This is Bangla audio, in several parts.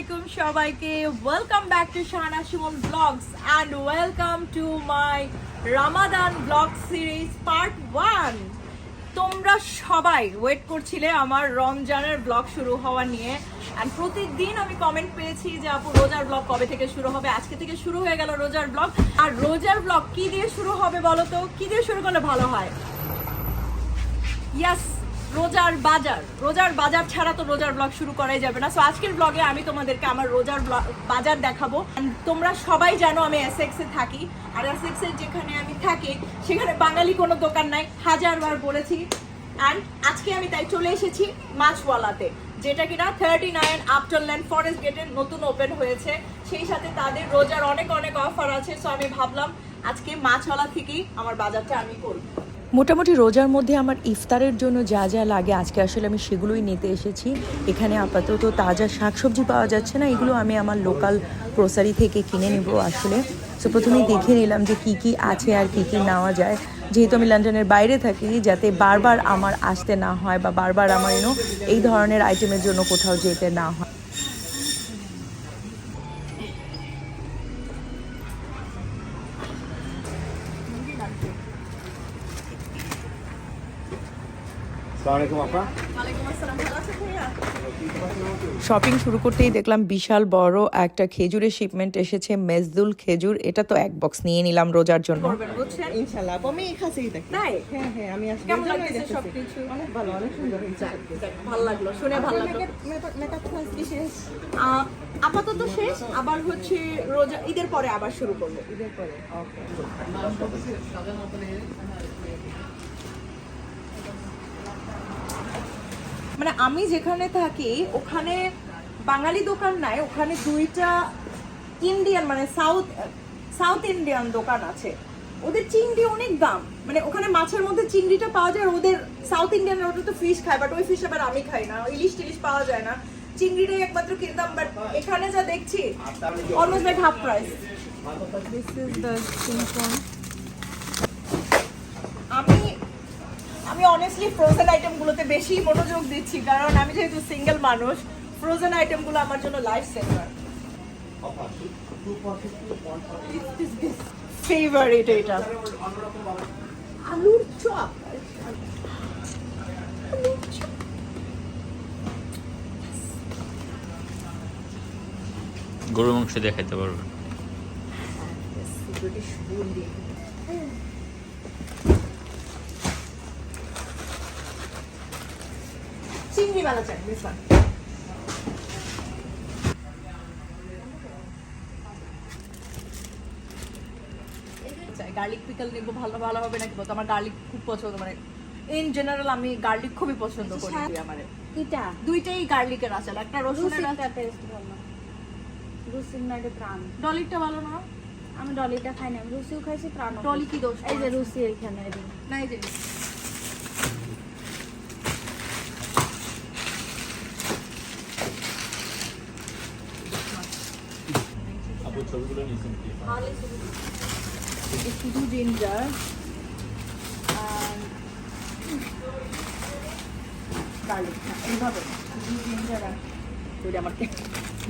আলাইকুম সবাইকে। Welcome back to Shahana Suman blogs and welcome to my Ramadan blog series part one তোমরা সবাই ওয়েট করছিলে আমার রমজানের ব্লগ শুরু হওয়া নিয়ে। অ্যান্ড প্রতিদিন আমি কমেন্ট পেয়েছি যে আপু, রোজার ব্লগ কবে থেকে শুরু হবে? আজকে থেকে শুরু হয়ে গেল রোজার ব্লগ আর রোজার ব্লগ কি দিয়ে শুরু হবে বলো তো? কি দিয়ে শুরু করলে ভালো হয়? ইয়াস রোজার বাজার রোজার বাজার ছাড়া তো রোজার ব্লগ শুরু করাই যাবে না। সো আজকের ব্লগে আমি তোমাদেরকে আমার রোজার বাজার দেখাবো। তোমরা সবাই জানো আমি এসএক্স এ থাকি। আর এসএক্স এর যেখানে আমি থাকি, সেখানে বাঙালি কোনো দোকান নাই। হাজারবার বলেছি। অ্যান্ড আজকে আমি তাই চলে এসেছি মাছওয়ালাতে, যেটা কিনা থার্টি নাইন আফটারল্যান্ড ফরেস্ট গেটের নতুন ওপেন হয়েছে। সেই সাথে তাদের রোজার অনেক অনেক অফার আছে। সো আমি ভাবলাম আজকে মাছওয়ালা থেকেই আমার বাজারটা আমি করব। মোটামুটি রোজার মধ্যে আমার ইফতারের জন্য যা যা লাগে, আজকে আসলে আমি সেগুলোই নিতে এসেছি। এখানে আপাতত তাজা শাকসবজি পাওয়া যাচ্ছে না, এগুলো আমি আমার লোকাল গ্রোসারি থেকে কিনে নেব আসলে। সো প্রথমেই দেখে নিলাম যে কি কি আছে আর কি কি নেওয়া যায়। যেহেতু আমি লন্ডনের বাইরে থাকি, যাতে বারবার আমার আসতে না হয় বা বারবার আমার ইনো এই ধরনের আইটেমের জন্য কোথাও যেতে না হয়। শপিং শুরু করতেই দেখলাম বিশাল বড় একটা খেজুরের শিপমেন্ট এসেছে মেজদুল খেজুর। এটা তো এক বক্স নিয়ে নিলাম রোজার জন্য। করবেন বুঝছেন? ইনশাল্লাহ আপু আমি এখানেই দেখি তাই? হ্যাঁ হ্যাঁ আমি আসলে কেমন এজন্যই সবকিছু? অনেক ভালো অনেক সুন্দর হয়েছে। ভালো লাগল শুনে ভালো লাগল। মেকআপ ক্লাস কি শেষ? আপাতত শেষ আবার হচ্ছে রোজা ঈদের পরে আবার শুরু করব। ঈদের পরে ওকে মানে আমি যেখানে থাকি ওখানে বাঙালি দোকান নাই ওখানে দুইটা ইন্ডিয়ান মানে সাউথ সাউথ ইন্ডিয়ান দোকান আছে। ওদের চিংড়ি অনেক দাম। মানে ওখানে মাছের মধ্যে চিংড়িটা পাওয়া যায় আর ওদের সাউথ ইন্ডিয়ান ওটা তো ফিশ খায় বাট ওই ফিশ আবার আমি খাই না। ইলিশ টিলিশ পাওয়া যায় না। চিংড়িটাই একমাত্র কিনতাম বাট এখানে যা দেখছি almost like half price this is the simple আমি আমি অনেস্টলি ফ্রোজেন আইটেমগুলোতে বেশি মনোযোগ দিচ্ছি কারণ আমি যেহেতু সিঙ্গেল মানুষ ফ্রোজেন আইটেমগুলো আমার জন্য লাইফ সেভার ফেভারিট এটা। আলুর চপ। গরু মাংস দিয়ে খাইতে পারবেন চিংড়ি বালা চাই দিস ওয়ান গার্লিক পিকল নেব ভালো ভালো হবে নাকি? বলতো আমার গার্লিক খুব পছন্দ মানে ইন জেনারেল আমি গার্লিক খুবই পছন্দ করি আমার কিটা? দুইটাই গার্লিকের আচার একটা রসুনের রুসিটা আচার টেস্ট ভালো। রুসির না এটা প্রাণ ডলিটা ভালো না? আমি ডলিটা খাই না রুসিও খাইছি প্রাণ ডলি কি দোষ এই যে? রুসি এখানে না এই যে ছবিগুলো নিয়েছেন কি? শুধু জিঞ্জার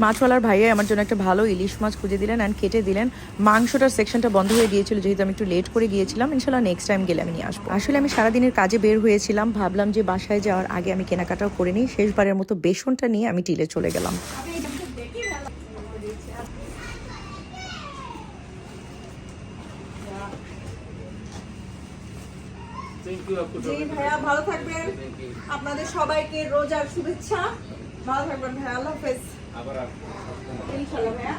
মাছওয়ালার ভাইয়া আমার জন্য একটা ভালো ইলিশ মাছ খুঁজে দিলেন অ্যান্ড কেটে দিলেন। মাংসটার সেকশনটা বন্ধ হয়ে গিয়েছিল যেহেতু আমি একটু লেট করে গিয়েছিলাম ইনশাল্লাহ নেক্সট টাইম গেলে আমি নিয়ে আসব। আসলে আমি সারাদিনের কাজে বের হয়েছিলাম ভাবলাম যে বাসায় যাওয়ার আগে আমি কেনাকাটাও করে নিই শেষবারের মতো বেসনটা নিয়ে আমি টিলে চলে গেলাম। জি ভাইয়া ভালো থাকবেন। আপনাদের সবাইকে রোজার শুভেচ্ছা। ভালো থাকবেন ভাইয়া। আল্লাহ হাফেজ। আবার। ইনশাল্লাহ ভাইয়া।